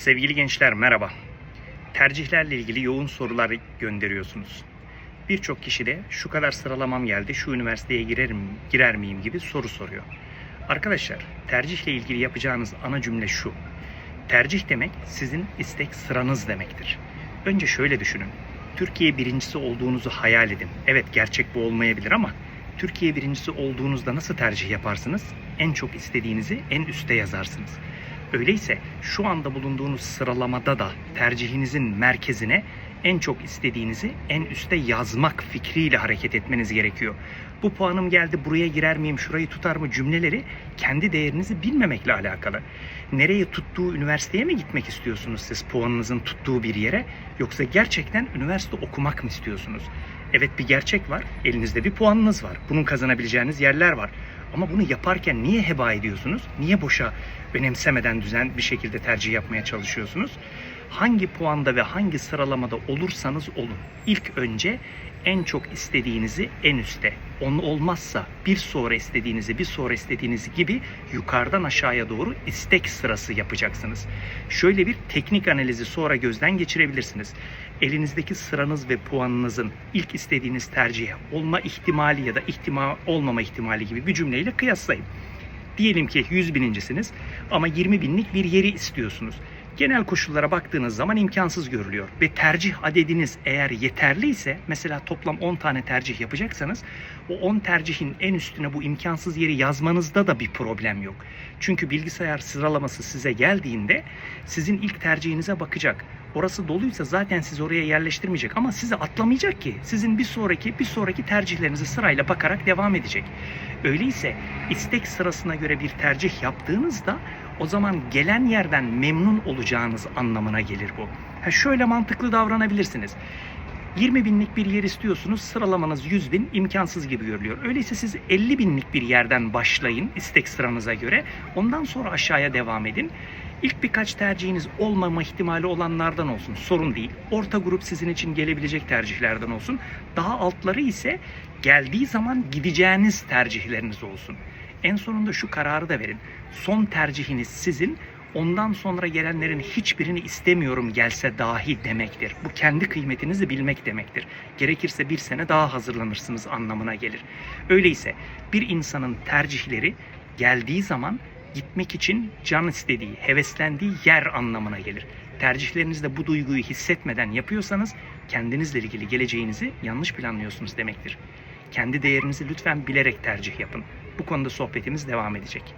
Sevgili gençler merhaba. Tercihlerle ilgili yoğun sorular gönderiyorsunuz. Birçok kişi de şu kadar sıralamam geldi, şu üniversiteye girerim, girer miyim gibi soru soruyor. Arkadaşlar, tercihle ilgili yapacağınız ana cümle şu. Tercih demek sizin istek sıranız demektir. Önce şöyle düşünün. Türkiye birincisi olduğunuzu hayal edin. Evet gerçek bu olmayabilir ama Türkiye birincisi olduğunuzda nasıl tercih yaparsınız? En çok istediğinizi en üste yazarsınız. Öyleyse şu anda bulunduğunuz sıralamada da tercihinizin merkezine en çok istediğinizi en üste yazmak fikriyle hareket etmeniz gerekiyor. Bu puanım geldi buraya girer miyim şurayı tutar mı cümleleri kendi değerinizi bilmemekle alakalı. Nereye tuttuğu üniversiteye mi gitmek istiyorsunuz siz puanınızın tuttuğu bir yere yoksa gerçekten üniversite okumak mı istiyorsunuz? Evet bir gerçek var elinizde bir puanınız var bunun kazanabileceğiniz yerler var. Ama bunu yaparken niye heba ediyorsunuz? Niye boşa önemsemeden düzen bir şekilde tercih yapmaya çalışıyorsunuz? Hangi puanda ve hangi sıralamada olursanız olun. İlk önce en çok istediğinizi en üste. Onu olmazsa bir sonra istediğinizi bir sonra istediğiniz gibi yukarıdan aşağıya doğru istek sırası yapacaksınız. Şöyle bir teknik analizi sonra gözden geçirebilirsiniz. Elinizdeki sıranız ve puanınızın ilk istediğiniz tercihe olma ihtimali ya da ihtimal olmama ihtimali gibi bir cümleyle kıyaslayın. Diyelim ki 100 binincisiniz ama 20 binlik bir yeri istiyorsunuz. Genel koşullara baktığınız zaman imkansız görülüyor ve tercih adediniz eğer yeterliyse mesela toplam 10 tane tercih yapacaksanız o 10 tercihin en üstüne bu imkansız yeri yazmanızda da bir problem yok. Çünkü bilgisayar sıralaması size geldiğinde sizin ilk tercihinize bakacak. Orası doluysa zaten sizi oraya yerleştirmeyecek ama sizi atlamayacak ki. Sizin bir sonraki bir sonraki tercihlerinizi sırayla bakarak devam edecek. Öyleyse istek sırasına göre bir tercih yaptığınızda o zaman gelen yerden memnun olacağınız anlamına gelir bu. Ha şöyle mantıklı davranabilirsiniz. 20 binlik bir yer istiyorsunuz, sıralamanız 100 bin imkansız gibi görülüyor. Öyleyse siz 50 binlik bir yerden başlayın istek sıranıza göre. Ondan sonra aşağıya devam edin. İlk birkaç tercihiniz olmama ihtimali olanlardan olsun. Sorun değil. Orta grup sizin için gelebilecek tercihlerden olsun. Daha altları ise geldiği zaman gideceğiniz tercihleriniz olsun. En sonunda şu kararı da verin. Son tercihiniz sizin, ondan sonra gelenlerin hiçbirini istemiyorum gelse dahi demektir. Bu kendi kıymetinizi bilmek demektir. Gerekirse bir sene daha hazırlanırsınız anlamına gelir. Öyleyse bir insanın tercihleri geldiği zaman gitmek için can istediği, heveslendiği yer anlamına gelir. Tercihlerinizde bu duyguyu hissetmeden yapıyorsanız kendinizle ilgili geleceğinizi yanlış planlıyorsunuz demektir. Kendi değerinizi lütfen bilerek tercih yapın. Bu konuda sohbetimiz devam edecek.